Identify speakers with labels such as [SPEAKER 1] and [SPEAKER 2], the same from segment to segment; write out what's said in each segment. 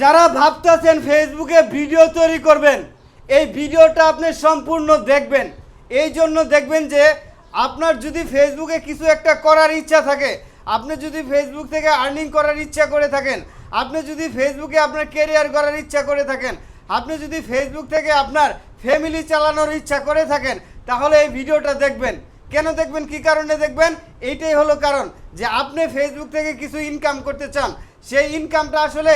[SPEAKER 1] যারা ভাবতেছেন ফেসবুকে ভিডিও তৈরি করবেন, এই ভিডিওটা আপনি সম্পূর্ণ দেখবেন। এই জন্য দেখবেন যে আপনার যদি ফেসবুকে কিছু একটা করার ইচ্ছা থাকে, আপনি যদি ফেসবুক থেকে আর্নিং করার ইচ্ছা করে থাকেন, আপনি যদি ফেসবুকে আপনার কেরিয়ার করার ইচ্ছা করে থাকেন, আপনি যদি ফেসবুক থেকে আপনার ফ্যামিলি চালানোর ইচ্ছা করে থাকেন, তাহলে এই ভিডিওটা দেখবেন। কেন দেখবেন? কি কারণে দেখবেন? এইটাই হলো কারণ যে আপনি ফেসবুক থেকে কিছু ইনকাম করতে চান, সেই ইনকামটা আসলে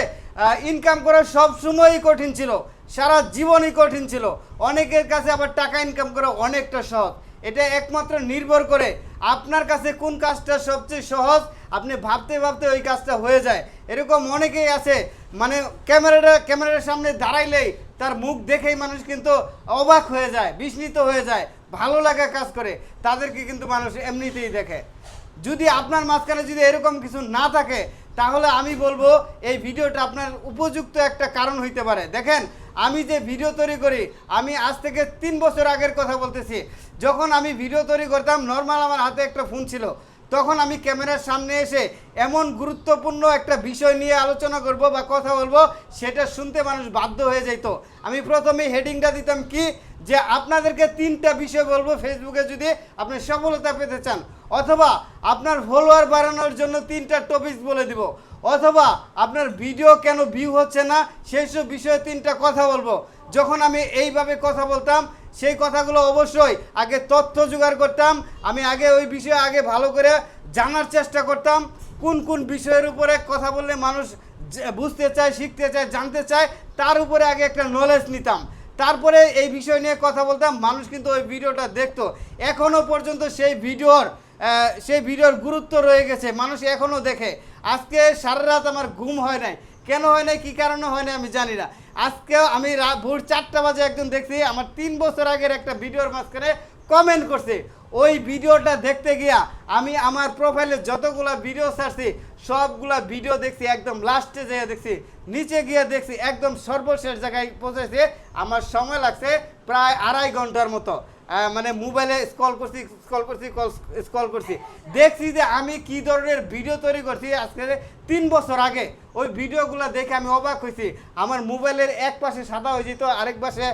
[SPEAKER 1] ইনকাম করা সব সময়ই কঠিন ছিল, সারা জীবনই কঠিন ছিল। অনেকের কাছে আবার টাকা ইনকাম করা অনেকটা সহজ। এটা একমাত্র নির্ভর করে আপনার কাছে কোন কাজটা সবচেয়ে সহজ, আপনি ভাবতে ভাবতে ওই কাজটা হয়ে যায়। এরকম অনেকেই আছে মানে ক্যামেরাটা, ক্যামেরার সামনে দাঁড়াইলেই তার মুখ দেখেই মানুষ কিন্তু অবাক হয়ে যায়, বিস্মিত হয়ে যায়, ভালো লাগা কাজ করে। তাদেরকে কিন্তু মানুষ এমনিতেই দেখে। যদি আপনার মাঝখানে যদি এরকম কিছু না থাকে, তাহলে আমি বলব এই ভিডিওটা আপনার উপযুক্ত একটা কারণ হইতে পারে। দেখেন, আমি যে ভিডিও তৈরি করি, আমি আজ থেকে তিন বছর আগের কথা বলতেছি। যখন আমি ভিডিও তৈরি করতাম নর্মাল আমার হাতে একটা ফোন ছিল। তখন আমি ক্যামেরার সামনে এসে এমন গুরুত্বপূর্ণ একটা বিষয় নিয়ে আলোচনা করব বা কথা বলব, সেটা শুনতে মানুষ বাধ্য হয়ে যেত আমি প্রথমে হেডিংটা দিতাম কি, যে আপনাদেরকে তিনটা বিষয় বলব ফেসবুকে যদি আপনি সফলতা পেতে চান, অথবা আপনার ফলোয়ার বাড়ানোর জন্য তিনটা টপিক বলে দিব, অথবা আপনার ভিডিও কেন ভিউ হচ্ছে না, সেই সব বিষয়ে তিনটা কথা বলব। যখন আমি এইভাবে কথা বলতাম সেই কথাগুলো অবশ্যই আগে তথ্য জোগাড় করতাম। আমি আগে ওই বিষয়ে আগে ভালো করে জানার চেষ্টা করতাম। কোন কোন বিষয়ের উপরে কথা বললে মানুষ বুঝতে চায়, শিখতে চায়, জানতে চায়, তার উপরে আগে একটা নলেজ নিতাম। তারপরে এই বিষয় নিয়ে কথা বলতাম, মানুষ কিন্তু ওই ভিডিওটা দেখতো। এখনও পর্যন্ত সেই ভিডিওর সেই ভিডিওর গুরুত্ব রয়ে গেছে, মানুষ এখনও দেখে। আজকে সারা রাত আমার ঘুম হয় নাই। কেন হয় নাই, কী কারণে হয় না আমি জানি না। আজকেও আমি ভোর চারটা বাজে একজন দেখছি, আমার তিন বছর আগের একটা ভিডিওর মাঝখানে কমেন্ট করছে। ওই ভিডিওটা দেখতে গিয়া আমি আমার প্রোফাইলে যতগুলা ভিডিও ছাড়ছি, সবগুলা ভিডিও দেখছি, একদম লাস্টে যেয়ে দেখছি, নিচে গিয়ে দেখছি, একদম সর্বশেষ জায়গায় পৌঁছেছে। আমার সময় লাগছে প্রায় আড়াই ঘণ্টার মতো। মানে মোবাইলে স্কল করছি স্কল করছি কল স্কল করছি। দেখছি যে আমি কি ধরনের ভিডিও তৈরি করছি আজকে তিন বছর আগে। ওই ভিডিওগুলো দেখে আমি অবাক হয়েছি আমার মোবাইলের এক পাশে সাদা হয়ে যেত আরেক পাশে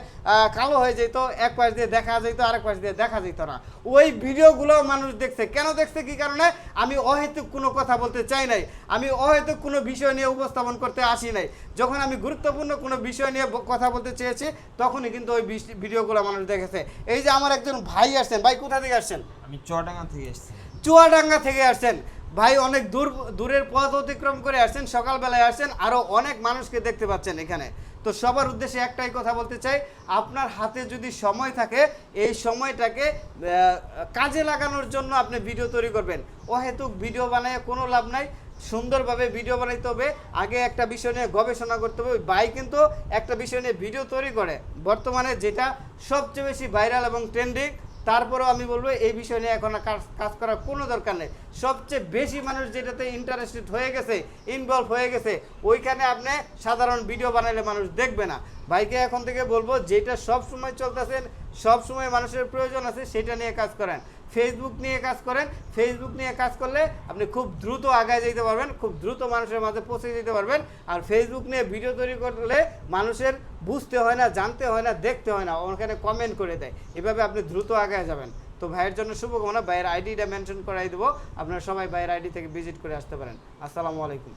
[SPEAKER 1] কালো হয়ে যেত এক পাশ দিয়ে দেখা যেত আরেক পাশ দিয়ে দেখা যেত না। ওই ভিডিওগুলো মানুষ দেখছে। কেন দেখছে কি কারণে? আমি অহেতুক কোনো কথা বলতে চাই নাই। আমি অহেতুক কোনো বিষয় নিয়ে উপস্থাপন করতে আসি নাই। যখন আমি গুরুত্বপূর্ণ কোনো বিষয় নিয়ে কথা বলতে চেয়েছি তখনই কিন্তু ওই ভিডিওগুলো মানুষ দেখেছে। এই যে আমার একজন ভাই আসছেন ভাই কোথা থেকে আসছেন?
[SPEAKER 2] আমি চুয়াডাঙ্গা থেকে এসেছি।
[SPEAKER 1] চুয়াডাঙ্গা থেকে আসছেন। ভাই অনেক দূর, দূরের পথ অতিক্রম করে আসছেন, সকালবেলায় আসছেন আরও অনেক মানুষকে দেখতে পাচ্ছেন এখানে। তো সবার উদ্দেশ্যে একটাই কথা বলতে চাই, আপনার হাতে যদি সময় থাকে, এই সময়টাকে কাজে লাগানোর জন্য আপনি ভিডিও তৈরি করবেন। অহেতুক ভিডিও বানায় কোনো লাভ নাই, সুন্দরভাবে ভিডিও বানাইতে হবে। আগে একটা বিষয় নিয়ে গবেষণা করতে হবে, ভাই কিন্তু একটা বিষয় নিয়ে ভিডিও তৈরি করে। বর্তমানে যেটা সবচেয়ে বেশি ভাইরাল এবং ট্রেন্ডিং তারপরেও আমি বলব, এই বিষয় নিয়ে এখন কাজ করার কোনো দরকার নেই। সবচেয়ে বেশি মানুষ যেটাতে ইন্টারেস্টেড হয়ে গেছে ইনভলভ হয়ে গেছে, ওইখানে আপনি সাধারণ ভিডিও বানাইলে মানুষ দেখবে না। ভাইকে এখন থেকে বলব, যেটা সব সময় চলতেছেন সব সময় মানুষের প্রয়োজন আছে, সেটা নিয়ে কাজ করেন। ফেসবুক নিয়ে কাজ করেন। ফেসবুক নিয়ে কাজ করলে আপনি খুব দ্রুত আগায় যেতে পারবেন, খুব দ্রুত মানুষের মাঝে পৌঁছে যেতে পারবেন। আর ফেসবুক নিয়ে ভিডিও তৈরি করলে মানুষের বুঝতে হয় না, জানতে হয় না, দেখতে হয় না, ওখানে কমেন্ট করে দেয়। এভাবে আপনি দ্রুত আগায় যাবেন। তো ভাইয়ের জন্য শুভকামনা, ভাইয়ের আইডিটা মেনশন করাই দেবো। আপনারা সবাই ভাইয়ের আইডি থেকে ভিজিট করে আসতে পারেন। আসসালামু আলাইকুম।